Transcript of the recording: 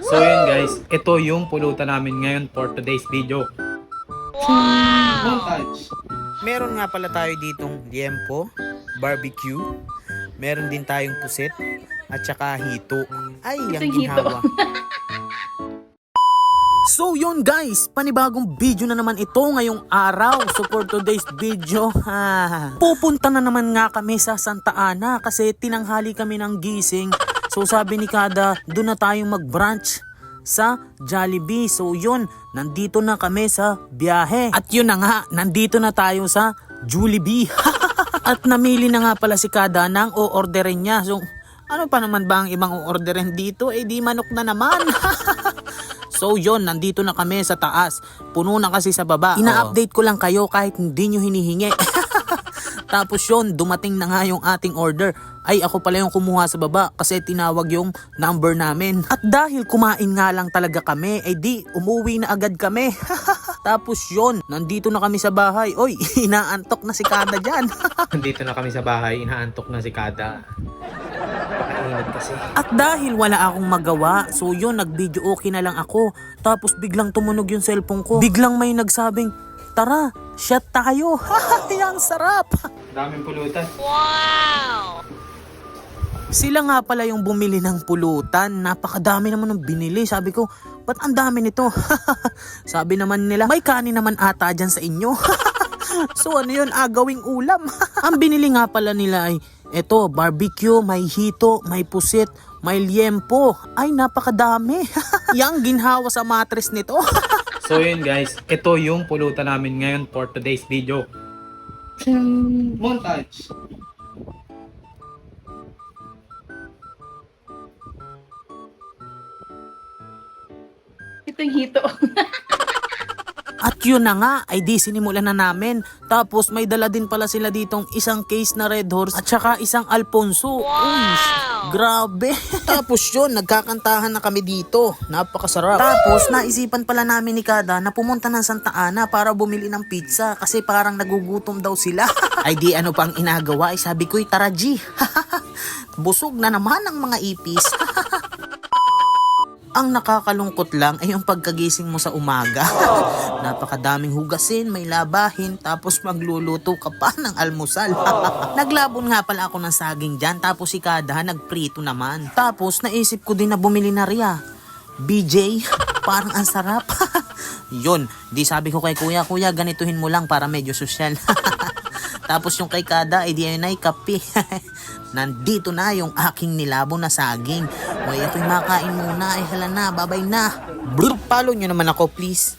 So yun guys, ito yung pulutan namin ngayon for today's video. Montage. Meron nga pala tayo ditong liempo, barbecue, meron din tayong pusit, at saka hito. Ay, ang ginhawa. So yun guys, panibagong video na naman ito ngayong araw. So for today's video, ha, pupunta na naman nga kami sa Santa Ana kasi tinanghali kami ng gising. So sabi ni Kada, doon na tayong mag-brunch sa Jollibee. So yun, nandito na kami sa biyahe. At yun na nga, nandito na tayo sa Jollibee. At namili na nga pala si Kada ng o-orderin niya. So ano pa naman ba ang ibang o-orderin dito? Eh di manok na naman. So yon nandito na kami sa taas. Puno na kasi sa baba. Ina-update ko lang kayo kahit hindi nyo hinihingi. Tapos yon dumating na nga yung ating order. Ay ako pala yung kumuha sa baba kasi tinawag yung number namin. At dahil kumain nga lang talaga kami, eh di umuwi na agad kami. Tapos yon nandito na kami sa bahay. Oy, inaantok na si Kada dyan. Nandito na kami sa bahay, inaantok na si Kada. Kasi. At dahil wala akong magawa, so yun, nag-video okay na lang ako. Tapos biglang tumunog yung cellphone ko. Biglang may nagsabing, tara, shot tayo. Ang sarap. Daming pulutan. Sila nga pala yung bumili ng pulutan. Napakadami naman ng binili. Sabi ko, ba't ang dami nito? Sabi naman nila, may kanin naman ata dyan sa inyo. so ano yun, agawing ulam. ang binili nga pala nila ay, eto, barbecue, may hito, may pusit, may liempo. Ay, napakadami. Yang ginhawa sa matres nito. So yun guys, ito yung pulutan namin ngayon for today's video. Montage. Itong hito. At yun na nga, ay di sinimulan na namin. Tapos may dala din pala sila ditong isang case na Red Horse at saka isang Alfonso. Uy, grabe. Tapos yun, nagkakantahan na kami dito. Napakasarap. Tapos naisipan pala namin ni Kada na pumunta ng Santa Ana para bumili ng pizza kasi parang nagugutom daw sila. ay di ano pang inagawa, ay sabi ko, tara G. Busog na naman ang mga ipis. Ang nakakalungkot lang ay yung pagkagising mo sa umaga. Napakadaming hugasin, may labahin, tapos magluluto ka pa ng almusal. Naglabon nga pala ako ng saging dyan, tapos si Kada nagprito naman. Tapos naisip ko din na bumili na riya. BJ, parang ang sarap. Yun, di sabi ko kay kuya, kuya ganituhin mo lang para medyo sosyal. Tapos yung kay Kada, ay di ayun ay kape. Nandito na yung aking nilabo na saging. Way ako'y makain muna, ay hala na, babay na. Brr, follow nyo naman ako please.